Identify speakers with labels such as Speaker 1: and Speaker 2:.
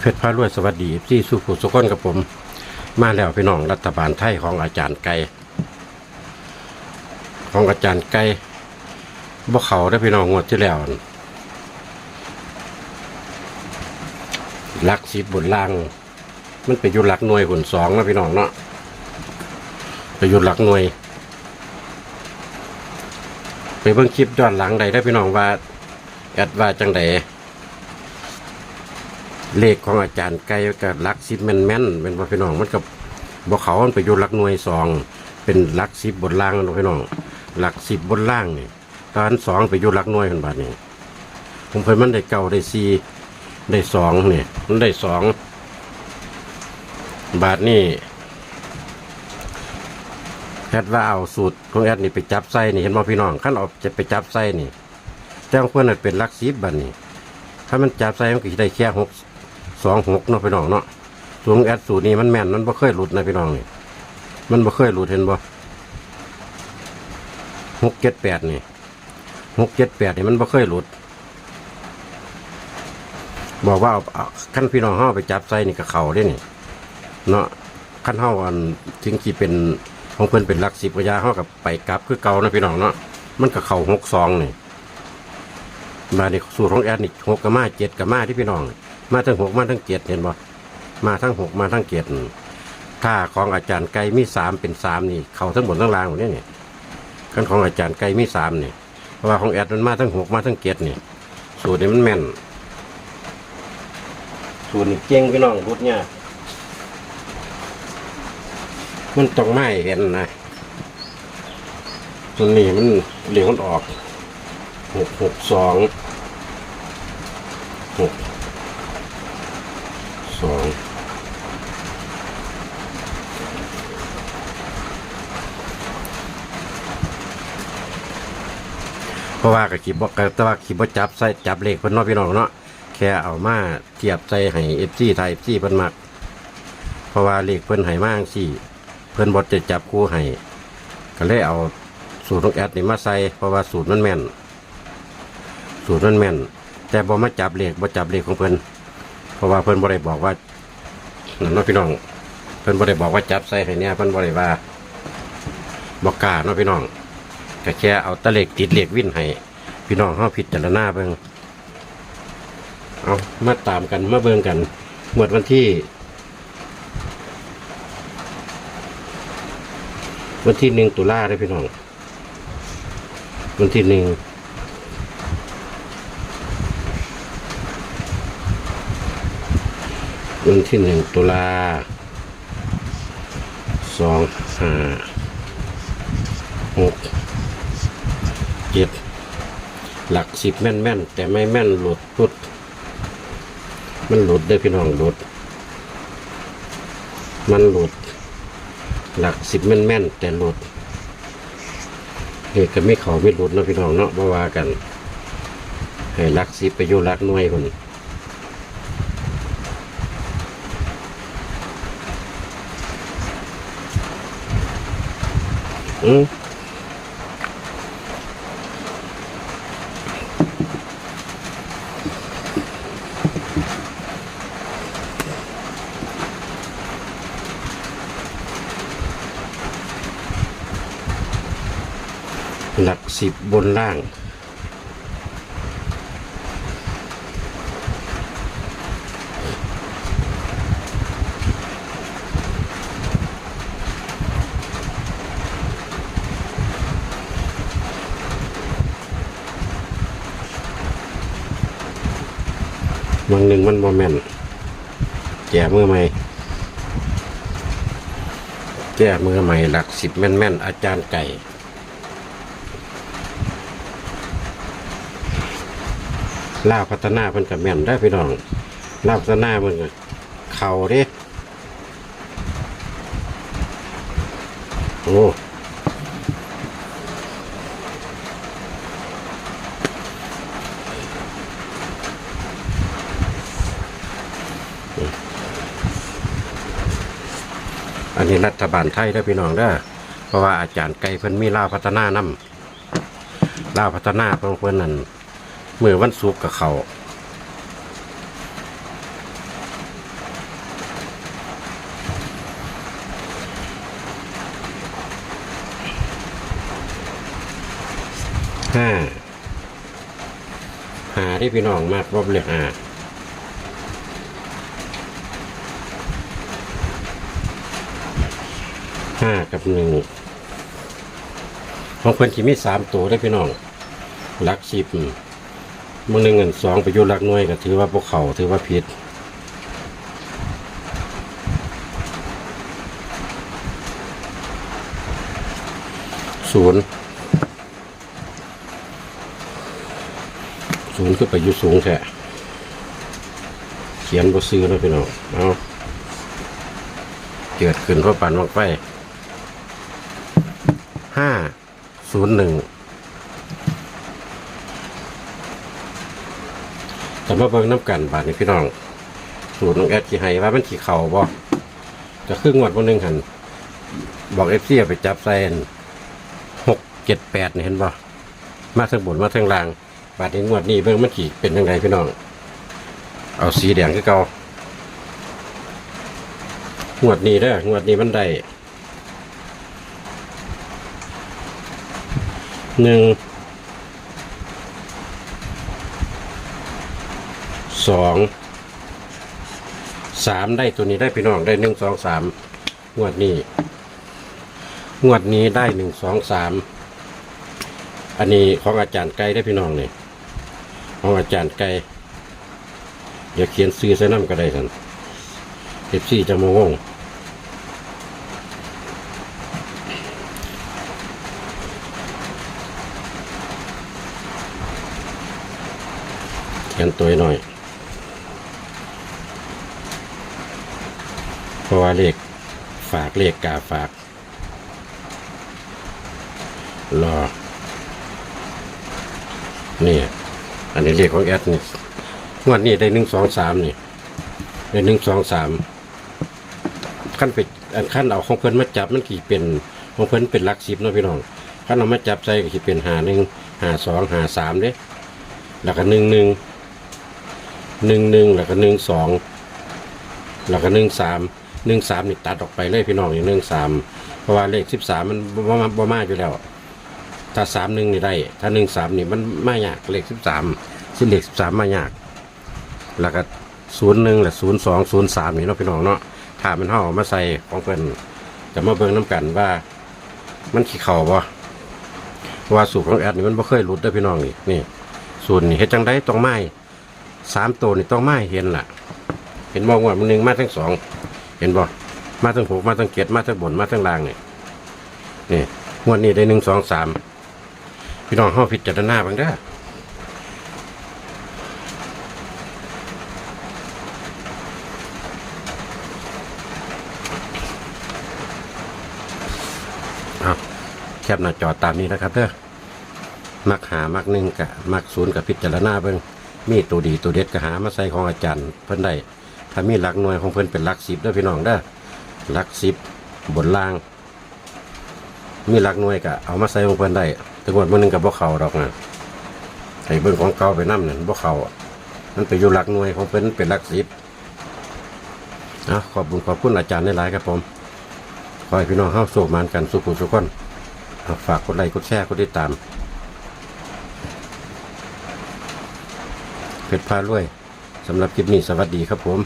Speaker 1: เพชรพารวยสวัสดีที่สุขุสุขนกับผม มาแล้วพี่น้องรัฐบาลไทยของอาจารย์ไก่ของอาจารย์ไก่บ่เขาได้พี่น้องงวดที่แล้วลักสิบบนล่าง มันไปอยู่หลักหน่วยหุ่นสองนะพี่น้องเนาะไปอยู่หลักหน่วย ไปเบิ่งคลิปย้อนหลังใดได้พี่น้องว่าแอดว่าจังใด เลขของอาจารย์ไก่กับลักซิบแม่นแม่นเป็นว่าพี่น้องมันกับบอกเขามันไปอยู่ลักหน่วยสองเป็นลักสิบบนล่างนะพี่น้องลักสิบบนล่างนี่ตอนสองไปอยู่ลักหน่วยคนบาทนี่ผมเพิ่นมันได้เก่าได้สี่ได้สองนี่มันได้สองบาทนี่แอดว่าเอาสูตรของแอดนี่ไปจับไส้นี่เห็นบ่พี่น้องขั้นเอาจะไปจับไส้นี่แต่ของเพื่อนเป็นลักสิบบัดนี่ถ้ามันจับไส้มันก็ได้แค่หก สองหกเนาะพี่น้องเนาะสูงแอดสูตรนี้มันแม่นมันบ่เคยหลุดนะพี่น้องนี่ มันบ่เคยหลุดเห็นบ่หกเจ็ดแปดนี่หกเจ็ดแปดนี่มันบ่เคยหลุด บอกว่าเอาขั้นพี่น้องเฮาไปจับไส้นี่กับเขาได้นี่ เนาะขั้นเฮาอันถึงที่เป็นของเพิ่นเป็นลักสิบระยาเฮากับไปกลับคือเก่านะพี่น้องเนาะมันกับเขาหกสองนี่มาในสูตรของแอดนี่หกกับมาเจ็ดกับมาที่พี่น้อง มาทั้งหกมาทั้งเจ็ดเห็นบ่มาทั้งหกมาทั้งเจ็ดถ้าของอาจารย์ไก่มีสามเป็นสามนี่ เขาทั้งหมดทั้งรางหมดเนี่ยนี่ขั้นของอาจารย์ไก่มีสามนี่เพราะว่าของแอดมันมาทั้งหกมาทั้งเจ็ดนี่ สูตรนี้มันแม่น สูตรนี้เจ๊งพี่น้องรุดเนี่ยมันต้องไม่เห็นนะตัวนี้มันเหลียวมันออกหกหกสองหกสองเพ ราะว่ากับขีบบอกแต่ว่าขีบจับใส่จับเลขเพิ่นเนาะพี่น้องเนาะแค่เอามาเทียบใส่ให้เอฟซีไทยเอฟซีเพิ่นมักเพราะว่าเลขเพิ่นให้มากสิเพิ่นบดจะจับคู่ให้ก็เลยเอาสูตรของแอดนี่มาใส่เพราะว่าสูตรมันแม่น สูตรมันแม่น แต่บ่มาจับเลขบ่จับเลขของเพิ่นเพราะว่าเพิ่นบ่ได้บอกว่านั่นเนาะพี่น้อง เพิ่นบ่ได้บอกว่าจับใส่ให้เนี่ยเพิ่นบ่ได้ว่าบ่กล้าเนาะพี่น้อง ก็แค่เอาตะเลขติดเลขวิ่นให้พี่น้องเฮาพิจารณาเบิ่งเอามาตามกันมาเบิ่งกันหมวดวันที่ วันที่หนึ่งตุลาได้พี่น้อง วันที่หนึ่งวันที่หนึ่งตุลาสองห้าหก เจ็ดหลักสิบแม่นแม่นแต่ไม่แม่นหลุดหลุดมันหลุดได้พี่น้องหลุด มันหลุด หลักสิบแม่นแม่นแต่หลุดเหตุก็ไม่เขาไม่หลุดนะพี่น้องเนาะมาว่ากัน ให้หลักสิบไปอยู่หลักหน่วยคนอืม สิบบนล่างบางหนึ่งมันบ่แม่นแก่มือใหม่แก่มือใหม่หลักสิบแม่นแม่นๆอาจารย์ไก่ ล่าวพัฒนาเพิ่นกับแม่นได้อพี่น้องล่าวพัฒนาเพิ่นก็เข่าเด้โอ้อันนี้รัฐบาลไทยได้อพี่น้องเด้อเพราะว่าอาจารย์ไก่เพิ่นมีล่าวพัฒนานำล่าวพัฒนาเพิ่นเพิ่นนั่น เมื่อวันศุกร์กับเขาห้าหาได้พี่น้องมากรอบเลือกหาห้ากับหนึ่งของคนที่มีสามตัวได้พี่น้องรักสิบ มึงหนึ่งเงินสองไปยุหลักน่วยก็ถือว่าพวกเขาถือว่าผิดศูนย์ศูนย์ก็ไปยู่สูงแท้เขียนบ่ซื้อแล้วพี่น้องเอาเกิดขึ้นเพราะปั่นมากไฟห้าศูนย์หนึ่ง แต่มาเบิ่งน้ำกันบาทนี่พี่น้อง สูตรน้องแอดขี่ไห้ว่ามันขี่เข่าบ่จะครึ่งงวดวันหนึ่งหันบอกเอฟซีไปจับใส่อันหกเจ็ดแปดเห็นบ่มาทางบนมาทางล่าง บาดนี้งวดนี้เบิ่งมันขี่เป็นยังไงพี่น้อง เอาสีแดงคือเก่างวดนี้เด้องวดนี้มันได้หนึ่ง สองสามได้ตัวนี้ได้พี่น้องได้หนึ่งสองสามงวดนี้ งวดนี้ได้หนึ่งสองสามอันนี้ของอาจารย์ไก่ได้พี่น้องนี่ของอาจารย์ไก่อย่าเขียนซื้อใส่น้ำก็ได้สันเอฟซีจะโมงงเขียนตัวหน่อย เพราะว่าเลขฝากเลขกาฝาก รอ นี่ อันนี้เลขของแอดนี่งวดนี้ได้หนึ่งสองสามนี่ ได้หนึ่งสองสามขั้นไปอันขั้นเอาของเพิ่นมาจับมันกี่เป็นของเพิ่นเป็นหลักสิบเนาะพี่น้องขั้นเอามาจับใส่ก็กี่เป็นหาหนึ่งหาสองหาสามเด้แล้วก็หนึ่งหนึ่งหนึ่งหนึ่งแล้วก็หนึ่งสองแล้วก็หนึ่งสาม หนึ่งสามนี่ตัดออกไปเลยพี่น้องอย่างหนึ่งสามเพราะว่าเลขสิบสามมันบ่มาบ่มาอยู่แล้ว ถ้าสามหนึ่งนี่ได้ ถ้าหนึ่งสามนี่มันไม่ยากเลขสิบสามซึ่งเลขสิบสามม่ยาก แล้วก็ศูนย์หนึ่งและศูนย์สองศูนย์สามนี่เนาะพี่น้องเนาะถ้ามันห่อมาใส่ของเพิ่นจะมาเบิ่งน้ำกันว่ามันขี้เข่าบ่เพราะว่าสูตรของแอดนี่มันบ่เคยหลุดเด้อพี่น้องนี่นี่สูตรนี่เฮ็ดจังได้ต้องไม้สามตัวนี่ต้องไม้เห็นล่ะ เห็นบ่ว่ามันหนึ่งมาทั้งสอง เห็นบ่มาทั้งหกมาทั้งเจ็ดมาทั้งบนมาทั้งล่างนี่นี่งวดนี้ได้หนึ่งสองสามพี่น้องห้าพิจารณาบ้างเด้อครับแคบหน้าจอตามนี้นะครับเด้อมักหามักหนึ่งกับมักศูนย์กับพิจารณาเบิ่งมีตัวดีตัวเด็ดก็หามาใส่ของอาจารย์เพิ่นได้ ถ้ามีหลักหน่วยของเพิ่นเป็นหลักสิบเด้พี่น้องเด้หลักสิบบนล่าง มีหลักหน่วยก็เอามาใส่ของเพิ่นได้ถึงวันมื้อนึงกับบ่เขาดอกนะให้เบิ่งของเก่าไปนำนั่นบ่เขามันไปอยู่หลักหน่วยของเพิ่นเป็นหลักสิบอะขอบคุณขอบคุณอาจารย์หลายๆครับผมขอให้พี่น้องเข้าสู่มานกันสุขุสุขคนอะฝากกดไลค์กดแชร์กดติดตามเพชรพารวยสำหรับคลิปนี้สวัสดีครับผม